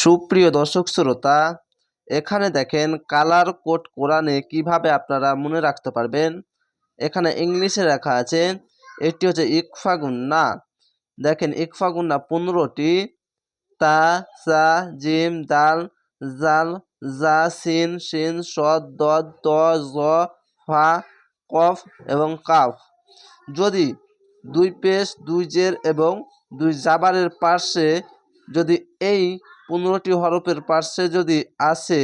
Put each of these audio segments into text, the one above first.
সুপ্রিয় দর্শক শ্রোতা, এখানে দেখেন কালার কোড কোরআনে কীভাবে আপনারা মনে রাখতে পারবেন? এখানে ইংলিশে লেখা আছে, এটি হচ্ছে ইকফা গুন্না দেখেন ইকফা গুন্না পনেরোটি। তা, সা, জিম, দাল, জাল, জা, সিন সিন সদ ত জ, ফা, কফ এবং কাফ। যদি দুই পেশ, দুই জের এবং দুই জাবারের পার্শ্বে যদি এই পনেরোটি হরফের পার্শ্বে যদি আসে,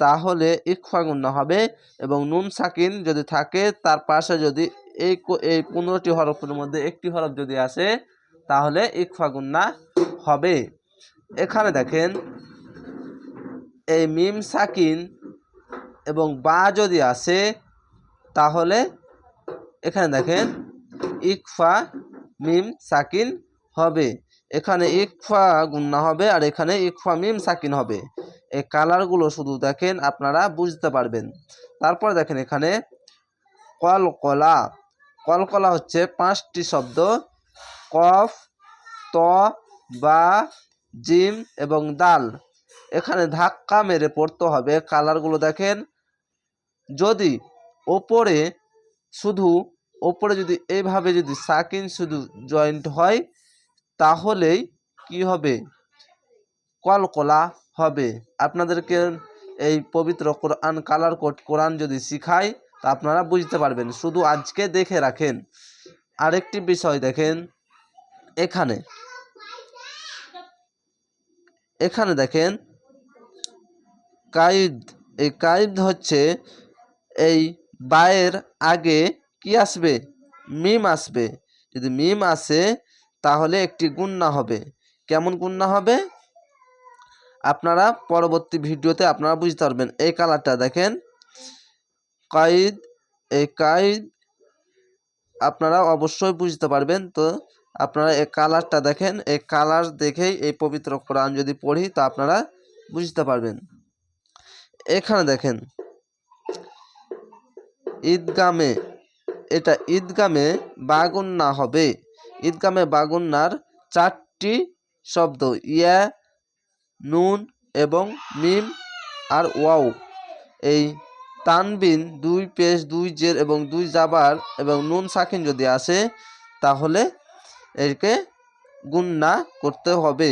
তাহলে ইকফা গুন্না হবে এবং নুন সাকিন যদি থাকে, তার পাশে যদি এই এই পনেরোটি হরফের মধ্যে একটি হরফ যদি আসে, তাহলে ইকফা গুন্না হবে। এখানে দেখেন, এই মিম সাকিন এবং বা যদি আসে, তাহলে এখানে দেখেন, ইকফা, মিম সাকিন হবে। এখানে ইকফা গুন্না হবে আর এখানে ইকফা মিম সাকিন হবে। এই কালারগুলো শুধু দেখেন আপনারা বুঝতে পারবেন। তারপর দেখেন এখানে কলকলা। কলকলা হচ্ছে পাঁচটি শব্দ। কফ, ত, বা, জিম এবং দাল। এখানে ধাক্কা মেরে পড়তে হবে কালারগুলো দেখেন। যদি ওপরে শুধু, ওপরে যদি এইভাবে যদি সাকিন শুধু জয়েন্ট হয় তাহলেই কি হবে? কলকলা হবে। আপনাদেরকে এই পবিত্র কোরআন, কালার কোড, কোরআন যদি শিখাই, তা আপনারা বুঝতে পারবেন। শুধু আজকে দেখে রাখেন। আরেকটি বিষয় দেখেন। এখানে। এখানে দেখেন। কাইদ এই কাইদ হচ্ছে এই বায়ের আগে কি আসবে? মিম আসবে। যদি মিম আসে তাহলে একটি গুন্না হবে। কেমন গুন্না হবে? আপনারা পরবর্তী ভিডিওতে আপনারা বুঝতে পারবেন। এই কালারটা দেখেন। কাইদ এই কাইদ আপনারা অবশ্যই বুঝতে পারবেন। তো আপনারা এই কালারটা দেখেন। এই কালার দেখেই এই পবিত্র কোরআন যদি পড়ি, তো আপনারা বুঝতে পারবেন। এখানে দেখেন। ঈদগামে, এটা ঈদগামে বাগুন না হবে। ঈদগামে বাগুন্নার চারটি শব্দ, ইয়া, নুন এবং মিম আর ওয়াও। এই তানবিন দুই পেশ, দুই জের এবং দুই জাবার এবং নুন সাকিন যদি আসে, তাহলে একে গুন্না করতে হবে।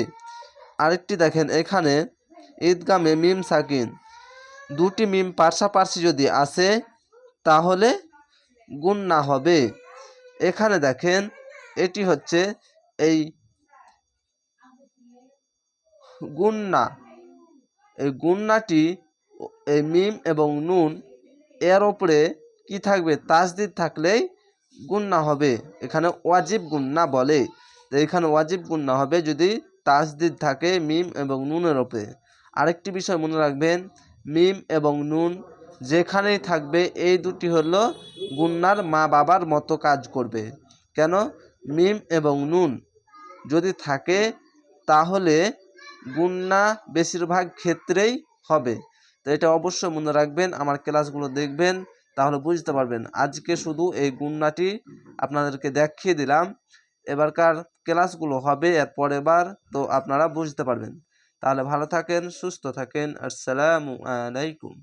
আরেকটি দেখেন, এখানে ঈদগামে মিম সাকিন। দুটি মিম পাশাপাশি যদি আসে, তাহলে গুন্না হবে। এখানে দেখেন এটি হচ্ছে এই গুন্না। এই গুন্নাটি এই মিম এবং নুন এর ওপরে কি থাকবে? তাসদিদ থাকলেই গুন্না হবে। এখানে ওয়াজিব গুন্না বলে। এখানে ওয়াজিব গুন্না হবে যদি তাসদিদ থাকে মিম এবং নুনের ওপরে আরেকটি বিষয় মনে রাখবেন, মিম এবং নুন যেখানেই থাকবে, এই দুটি হলো গুন্নার মা বাবার মতো কাজ করবে। কেন? মিম এবং নুন। যদি থাকে, তাহলে গুন্না বেশিরভাগ ক্ষেত্রেই হবে। তো এটা অবশ্যই মনে রাখবেন, আমার ক্লাসগুলো দেখবেন, তাহলে বুঝতে পারবেন। আজকে শুধু এই গুন্নাটি আপনাদেরকে দেখিয়ে দিলাম। এবারকার ক্লাসগুলো হবে এর পরের বার তো আপনারা বুঝতে পারবেন। তাহলে ভালো থাকেন, সুস্থ থাকেন। আসসালামু আলাইকুম।